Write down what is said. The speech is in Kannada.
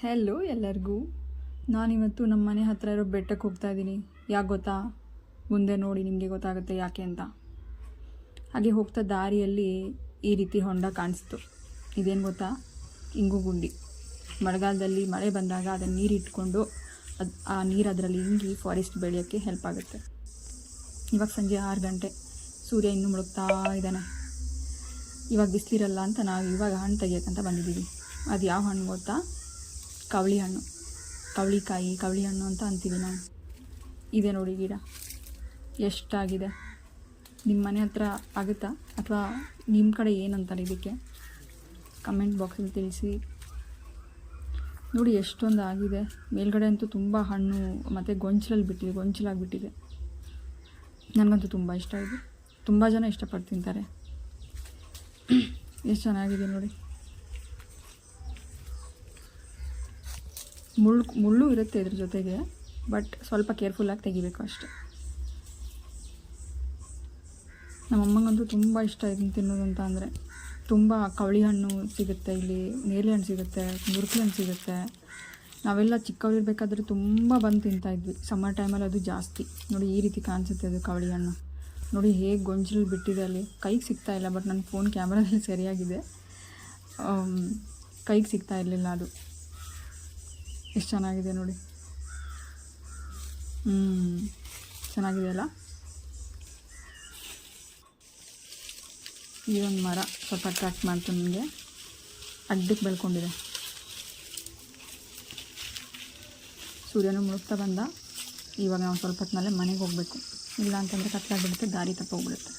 ಹೆಲೋ ಎಲ್ಲರಿಗೂ. ನಾನಿವತ್ತು ನಮ್ಮ ಮನೆ ಹತ್ತಿರ ಇರೋ ಬೆಟ್ಟಕ್ಕೆ ಹೋಗ್ತಾ ಇದ್ದೀನಿ ಯಾಕೆ ಗೊತ್ತಾ? ಮುಂದೆ ನೋಡಿ ನಿಮಗೆ ಗೊತ್ತಾಗುತ್ತೆ ಯಾಕೆ ಅಂತ. ಹಾಗೆ ಹೋಗ್ತಾ ದಾರಿಯಲ್ಲಿ ಈ ರೀತಿ ಹೊಂಡ ಕಾಣಿಸ್ತು. ಇದೇನು ಗೊತ್ತಾ? ಇಂಗು ಗುಂಡಿ. ಮಳೆಗಾಲದಲ್ಲಿ ಮಳೆ ಬಂದಾಗ ಅದನ್ನು ನೀರು ಇಟ್ಕೊಂಡು ಅದು ಆ ನೀರು ಅದರಲ್ಲಿ ಇಂಗಿ ಫಾರೆಸ್ಟ್ ಬೆಳೆಯೋಕ್ಕೆ ಹೆಲ್ಪ್ ಆಗುತ್ತೆ. ಇವಾಗ ಸಂಜೆ ಆರು ಗಂಟೆ. ಸೂರ್ಯ ಇನ್ನೂ ಮುಳುಗ್ತಾ ಇದ್ದಾನೆ. ಇವಾಗ ಬಿಸಿಲಿರಲ್ಲ ಅಂತ ನಾವು ಇವಾಗ ಹಣ್ಣು ತೆಗಿಯೋಕ್ಕಂತ ಬಂದಿದ್ದೀವಿ. ಅದು ಯಾವ ಹಣ್ಣು ಗೊತ್ತಾ? ಕವಳಿ ಹಣ್ಣು. ಕವಳಿಕಾಯಿ, ಕವಳಿ ಹಣ್ಣು ಅಂತ ಅಂತೀವಿ ನಾವು. ಇದೆ ನೋಡಿ ಗಿಡ. ಎಷ್ಟಾಗಿದೆ? ನಿಮ್ಮ ಮನೆ ಹತ್ರ ಆಗುತ್ತಾ? ಅಥವಾ ನಿಮ್ಮ ಕಡೆ ಏನಂತಾರೆ ಇದಕ್ಕೆ? ಕಮೆಂಟ್ ಬಾಕ್ಸಲ್ಲಿ ತಿಳಿಸಿ. ನೋಡಿ ಎಷ್ಟೊಂದು ಆಗಿದೆ. ಮೇಲ್ಗಡೆ ಅಂತೂ ತುಂಬ ಹಣ್ಣು, ಮತ್ತು ಗೊಂಚಲಲ್ಲಿ ಬಿಟ್ಟಿದೆ ಗೊಂಚಲಾಗಿಬಿಟ್ಟಿದೆ ನನಗಂತೂ ತುಂಬ ಇಷ್ಟ ಇದೆ. ತುಂಬ ಜನ ಇಷ್ಟಪಟ್ಟು ತಿಂತಾರೆ. ಎಷ್ಟು ಚೆನ್ನಾಗಿದೆ ನೋಡಿ. ಮುಳ್ಳು ಮುಳ್ಳು ಇರುತ್ತೆ ಇದ್ರ ಜೊತೆಗೆ ಬಟ್ ಸ್ವಲ್ಪ ಕೇರ್ಫುಲ್ಲಾಗಿ ತೆಗಿಬೇಕು ಅಷ್ಟೆ. ನಮ್ಮಮ್ಮಂಗಂತೂ ತುಂಬ ಇಷ್ಟ ಇದನ್ನು ತಿನ್ನೋದು ಅಂತ ಅಂದರೆ, ತುಂಬ ಕವಳಿ ಹಣ್ಣು ಸಿಗುತ್ತೆ ಇಲ್ಲಿ, ನೇರಳೆ ಹಣ್ಣು ಸಿಗುತ್ತೆ ಮುರುಕಿ ಹಣ್ಣು ಸಿಗುತ್ತೆ. ನಾವೆಲ್ಲ ಚಿಕ್ಕವರಿರ್ಬೇಕಾದ್ರೆ ತುಂಬ ಬಂದು ತಿಂತಾಯಿದ್ವಿ ಸಮ್ಮರ್ ಟೈಮಲ್ಲಿ ಅದು ಜಾಸ್ತಿ. ನೋಡಿ ಈ ರೀತಿ ಕಾಣಿಸುತ್ತೆ ಅದು ಕವಳಿ ಹಣ್ಣು. ನೋಡಿ ಹೇಗೆ ಗೊಂಚಲು ಬಿಟ್ಟಿದೆ ಅಲ್ಲಿ. ಕೈಗೆ ಸಿಗ್ತಾ ಇಲ್ಲ ಬಟ್ ನನ್ನ ಫೋನ್ ಕ್ಯಾಮ್ರಾದಲ್ಲಿ ಸರಿಯಾಗಿದೆ. ಕೈಗೆ ಸಿಗ್ತಾ ಇರಲಿಲ್ಲ ಅದು. ಎಷ್ಟು ಚೆನ್ನಾಗಿದೆ ನೋಡಿ. ಹ್ಞೂ ಚೆನ್ನಾಗಿದೆಯಲ್ಲ ಈ ಒಂದು ಮರ ಸ್ವಲ್ಪ ಅಟ್ರಾಕ್ಟ್ ಮಾಡ್ತು ನನಗೆ ಅಡ್ಡಕ್ಕೆ ಬೆಳ್ಕೊಂಡಿದೆ. ಸೂರ್ಯನು ಮುಳುಗ್ತಾ ಬಂದ. ಇವಾಗ ನಾವು ಸ್ವಲ್ಪ ಹೊತ್ತಿನಲ್ಲೇ ಮನೆಗೆ ಹೋಗಬೇಕು. ಇಲ್ಲ ಅಂತಂದರೆ ಕತ್ಲಾಗ್ಬಿಡುತ್ತೆ ದಾರಿ ತಪ್ಪೋಗ್ಬಿಡುತ್ತೆ